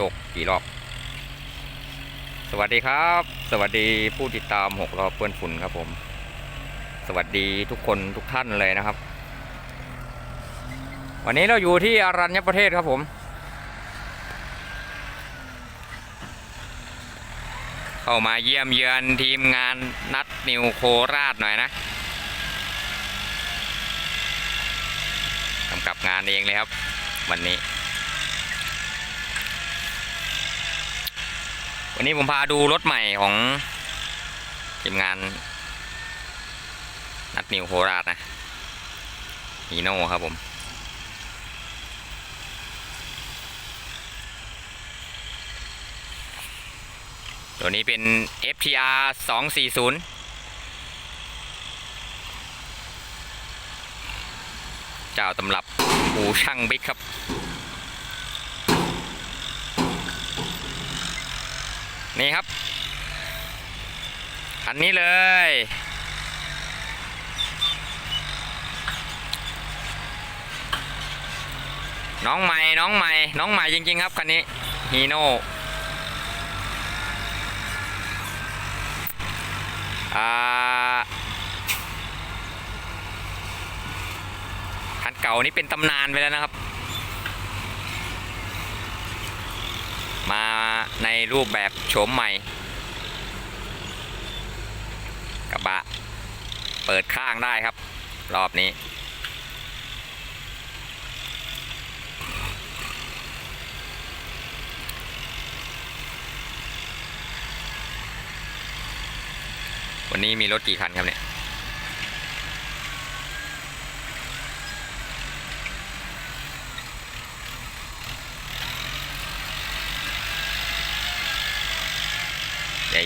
ยกกี่รอบ สวัสดีครับ สวัสดีผู้ติดตามหกรอบเพื่อนฝุ่นครับผม สวัสดีทุกคนทุกท่านเลยนะครับ วันนี้เราอยู่ที่อารัญญประเทศครับผม เข้ามาเยี่ยมเยือนทีมงานนัดนิวโคราชหน่อยนะกำกับงานเองเลยครับ วันนี้ วันนี้ผมพาดูรถใหม่ของทีมงาน นัดนิวโคราชนะฮีโน่ครับผมตัวนี้เป็น FTR 240 เจ้าตำรับหูช่างบิ๊กครับ นี่ครับคันนี้เลย น้องใหม่ น้องใหม่ น้องใหม่จริง ๆ ครับคันนี้ฮีโน่คันเก่านี้เป็นตำนานไปแล้วนะครับ มา ในรูปแบบโฉมใหม่ กระบะ เปิดข้างได้ครับ รอบนี้ วันนี้มีรถกี่คันครับเนี่ย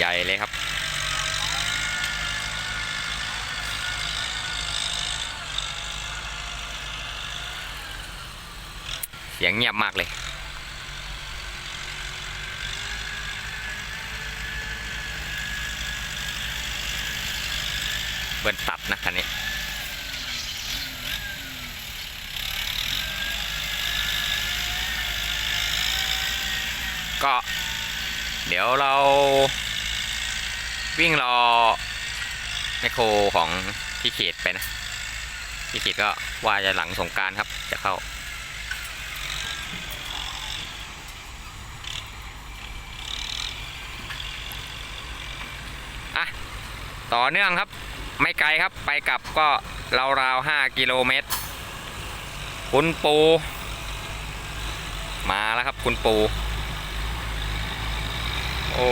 หญ่ๆเลยครับ เสียงเงียบมากเลยเบิ้ลตัดนะคันนี้ก็เดี๋ยวเรา วิ่งรอแมคโครของพี่เขตไปนะ พี่เขตก็ว่าจะหลังสงการครับ จะเข้า อะ ต่อเนื่องครับ ไม่ไกลครับไปกลับก็ราวๆห้ากิโลเมตร คุณปู มาแล้วครับคุณปู โอ้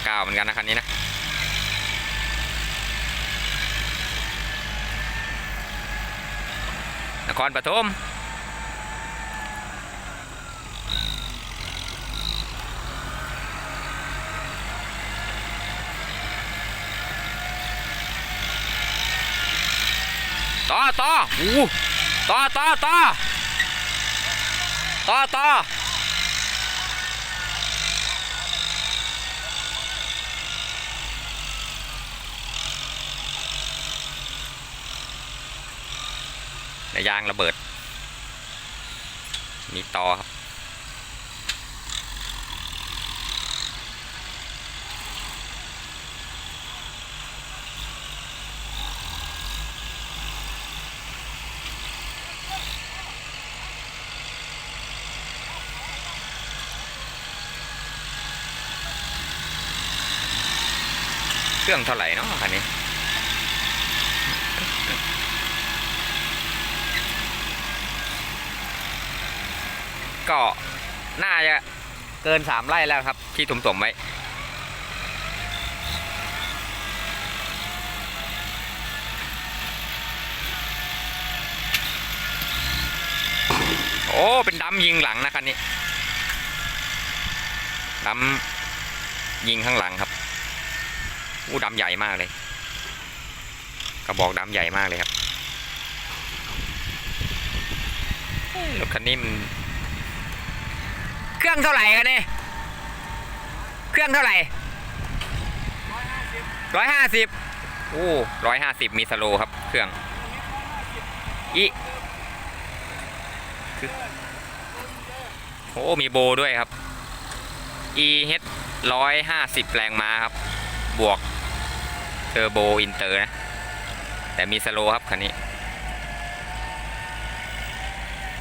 ย่างก้าวเหมือนกันนะคันนี้นะนครปฐมต่อต่ออู้ต่อต่อต่อต่อต่อ ยางระเบิด มีต่อครับ เครื่องเท่าไหร่เนาะคันนี้ ก็น่าจะเกินสามไร่แล้วครับ ที่ถมๆไว้โอ้ เป็นดำยิงหลังนะคันนี้ดำยิงข้างหลังครับอู้ดำใหญ่มากเลย กระบอกดำใหญ่มากเลยครับรถคันนี้มัน เครื่องเท่าไหร่กันเนี่ยเครื่องเท่าไหร่ร้อยห้าสิบโอ้ร้อยห้าสิบมีสโลครับ เครื่องอีโอ้มีโบด้วยครับ EH ร้อยห้าสิบแรงม้าครับ บวกเทอร์โบอินเตอร์นะ แต่มีสโลครับคันนี้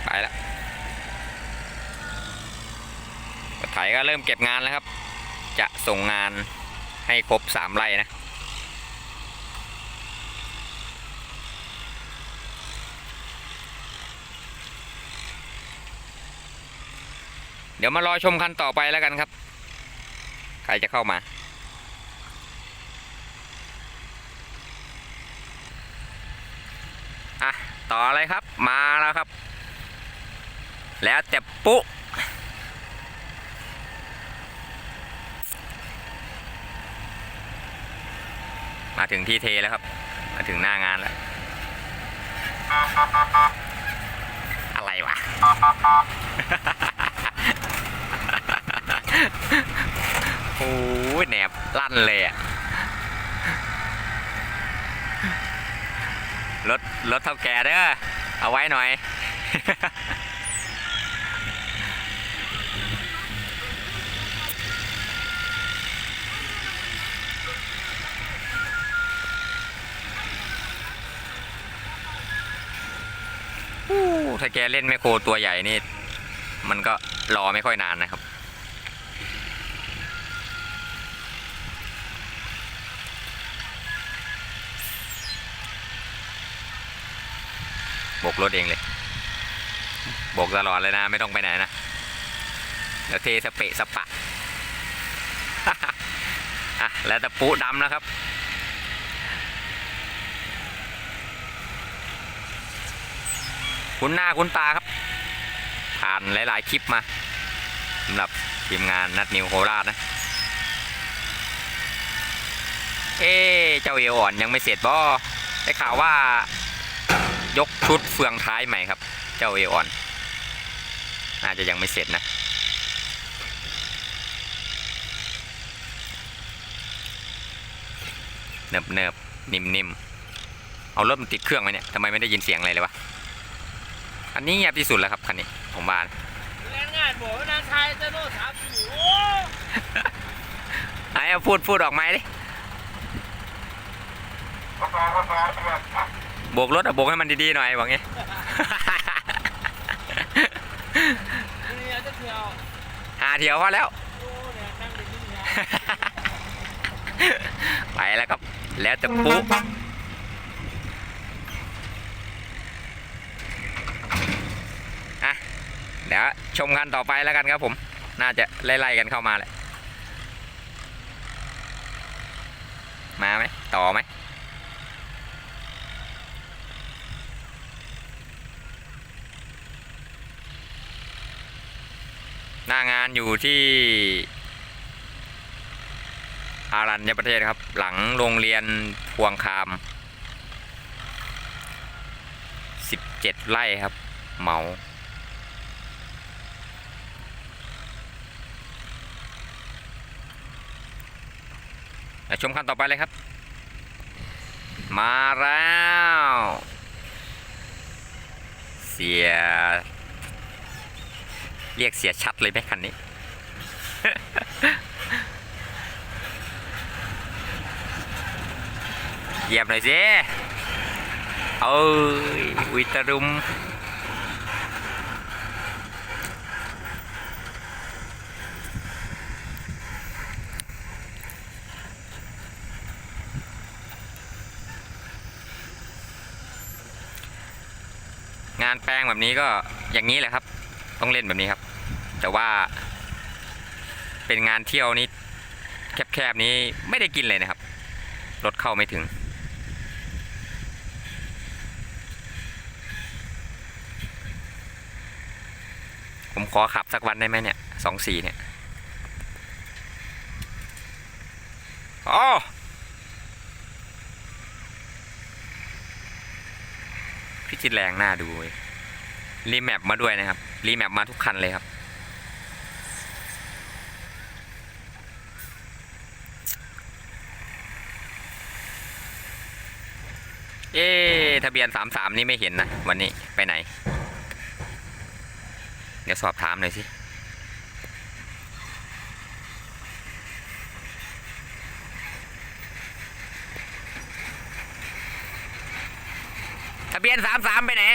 ไปแล้ว รถไถก็เริ่มเก็บงานแล้วครับ จะส่งงานให้ครบสามไร่นะ เดี๋ยวมารอชมคันต่อไปแล้วกันครับ ใครจะเข้ามาอะต่อเลยครับมาแล้วครับ แล้วแต่ปุ๊ มาถึงที่เทแล้วครับ มาถึงหน้างานแล้ว อะไรวะ โอ้ยแหนบลั่นเลยอะรถรถเท่าแก่เด้อเอาไว้หน่อย ถ้าแกเล่นแมคโครตัวใหญ่นี่ มันก็รอไม่ค่อยนานนะครับบกรถเองเลยบกตลอดเลยนะ ไม่ต้องไปไหนนะแล้วเทสเปะสปะ อะ แล้วตะปูดำนะครับ คุ้นหน้าคุ้นตาครับ ผ่านหลายๆคลิปมาสำหรับทีมงานนัดนิวโคราชนะ เอ๊เจ้าเอวอ่อนยังไม่เสร็จบ่ได้ข่าวว่ายกชุดเฟืองท้ายใหม่ครับ เจ้าเอวอ่อน น่าจะยังไม่เสร็จนะเนิบเนิบนิ่มนิ่มเอารถมันติดเครื่องไหมเนี่ยทำไมไม่ได้ยินเสียงอะไรเลยวะ อันนี้เงียบที่สุดแล้วครับคันนี้ผมว่านะเล่นง่ายบอกว่านางชายจะโน่สามสิบโอ้ไหนเอาพูดพูดออกไหมาดิโบกรถอะโบกให้มันดีๆหน่อยบอกงี้เนี่ยจะเที่ยวหาเที่ยวพอแล้วโอ้เนี่ยนั่งเป็นที่เนี่ยไปแล้วครับ แล้วแต่ปุ๊อะ เดี๋ยว ชมกันต่อไปแล้วกันครับผม น่าจะไล่ๆกันเข้ามาแหละ มาไหมต่อไหมหน้างานอยู่ที่อารัญญประเทศครับ หลังโรงเรียนพวงคาม 17 ไร่ครับ เหมา แล้วชมคันต่อไปเลยครับ มาแล้ว เสีย เรียกเสียชัดเลยไหมคันนี้ เหยียบหน่อยสิเอ้ยวิตารุมานแปลงแบบนี้ก็อย่างนี้แหละครับ ต้องเล่นแบบนี้ครับ แต่ว่า เป็นงานเที่ยวนี้แคบๆนี้ไม่ได้กินเลยนะครับรถเข้าไม่ถึง ผมขอขับสักวันได้ไหมเนี่ยสองสี่เนี่ย อ๋อ พี่จิตแรงหน้าดูเว้ยรีแมปมาด้วยนะครับ รีแมปมาทุกคันเลยครับ เอ๊ะทะเบียนสามสามนี่ไม่เห็นนะ วันนี้ไปไหน เดี๋ยวสอบถามหน่อยสิ บียนสามสามไปไหน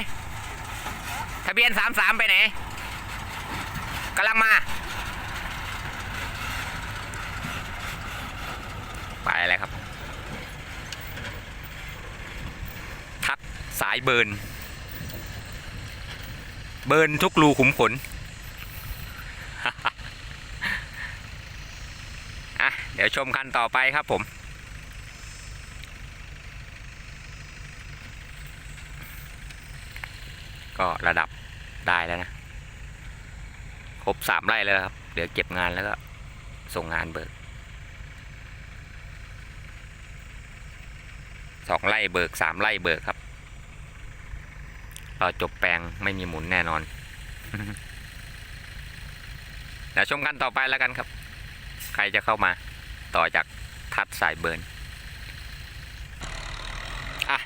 ทะเบียนสามสามไปไหนกำลังมา ไปเลยครับ ทัดสายเบิร์น เบิร์นทุกรูขุมขนอะเดี๋ยวชมคันต่อไปครับผม ก็ระดับได้แล้วนะ ครบสามไร่แล้วครับ เดี๋ยวเก็บงานแล้วก็ ส่งงานเบิกสองไร่เบิกสามไร่เบิกครับรอจบแปลงไม่มีหมุนแน่นอนเดี๋ยวชมกันต่อไปแล้วกันครับ ใครจะเข้ามาต่อจากทัดสายเบิร์นอะ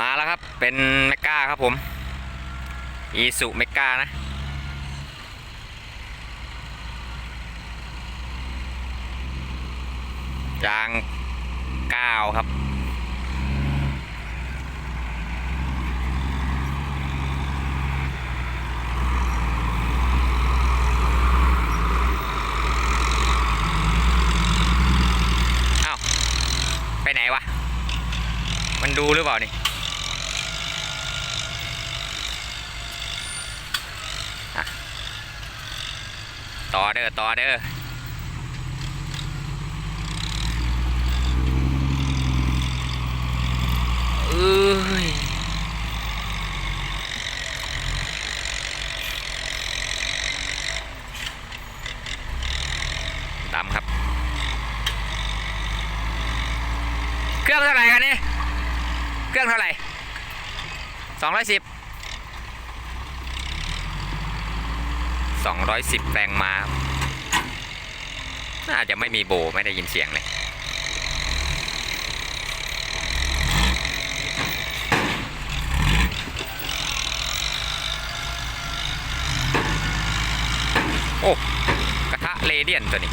มาแล้วครับเป็นแมกกาครับผม อีสุเมกานะ ยางเก้าครับเอ้าไปไหนวะ มันดูหรือเปล่านี่ ต่ อเด้อต่อเด้อเอ้ยดำครับ เครื่องเท่าไหร่กันนี่เครื่องเท่าไหร่สองร้อยสิบสองร้อยสิบแรงม้า น่าจะไม่มีโบไม่ได้ยินเสียงเลยโอ้กระทะเรเดียนตัวนี้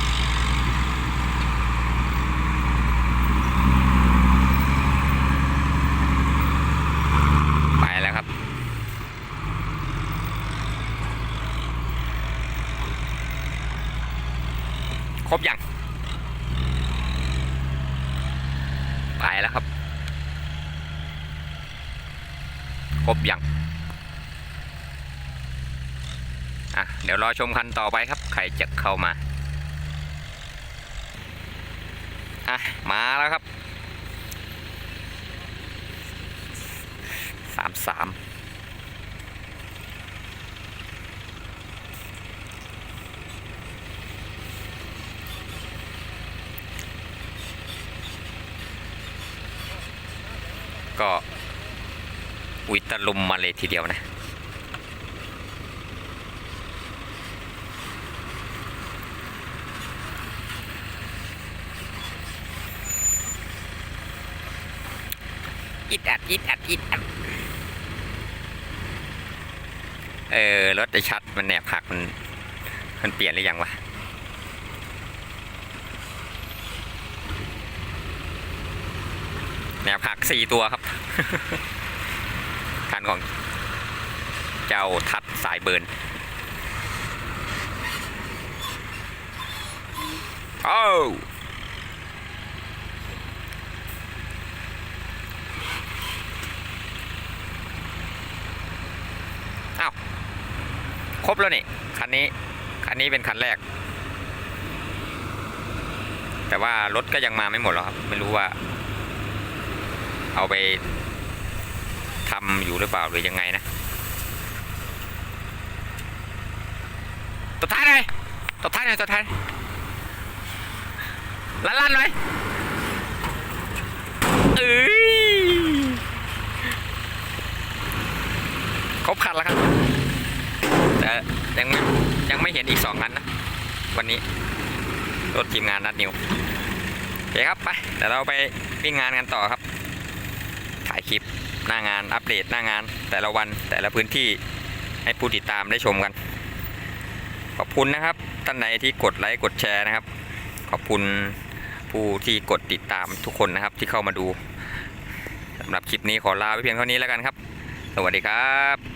ไปแล้วครับ ครบยัง ไปแล้วครับ ครบยังอะเดี๋ยวรอชมคันต่อไปครับ ใครจะเข้ามาอะมาแล้วครับสามสาม ก็อุยตะลุมมาเลยทีเดียวนะ อิดอัดอิดอัดอิดอัดเออ รถไอชัดมันแหนบหักมัน มันเปลี่ยนหรือยังวะ แหนบหัก สี่ตัวครับคันของเจ้าทัดสายเบิร์นโอ้อ้าวครบแล้วนี่ คันนี้ คันนี้เป็นคันแรก แต่ว่ารถก็ยังมาไม่หมดหรอกครับ ไม่รู้ว่า เอาไปทำอยู่หรือเปล่าหรือยังไงนะตัวท้ายเลยตัวท้ายเลยตัวท้ายลั่นลั่นๆเลยเอ้ยครบคันแล้วครับ แต่ยังไม่ยังไม่เห็นอีกสองคันนะ วันนี้รถทีมงานนัดนิวโอเคครับไปเดี๋ยวเราไปวิ่งงานกันต่อครับ หน้างานอัปเดตหน้างาน แต่ละวันแต่ละพื้นที่ให้ผู้ติดตามได้ชมกัน ขอบคุณนะครับท่านไหนที่กดไลค์กดแชร์นะครับ ขอบคุณผู้ที่กดติดตามทุกคนนะครับที่เข้ามาดูสำหรับคลิปนี้ขอลาไปเพียงเท่านี้แล้วกันครับ สวัสดีครับ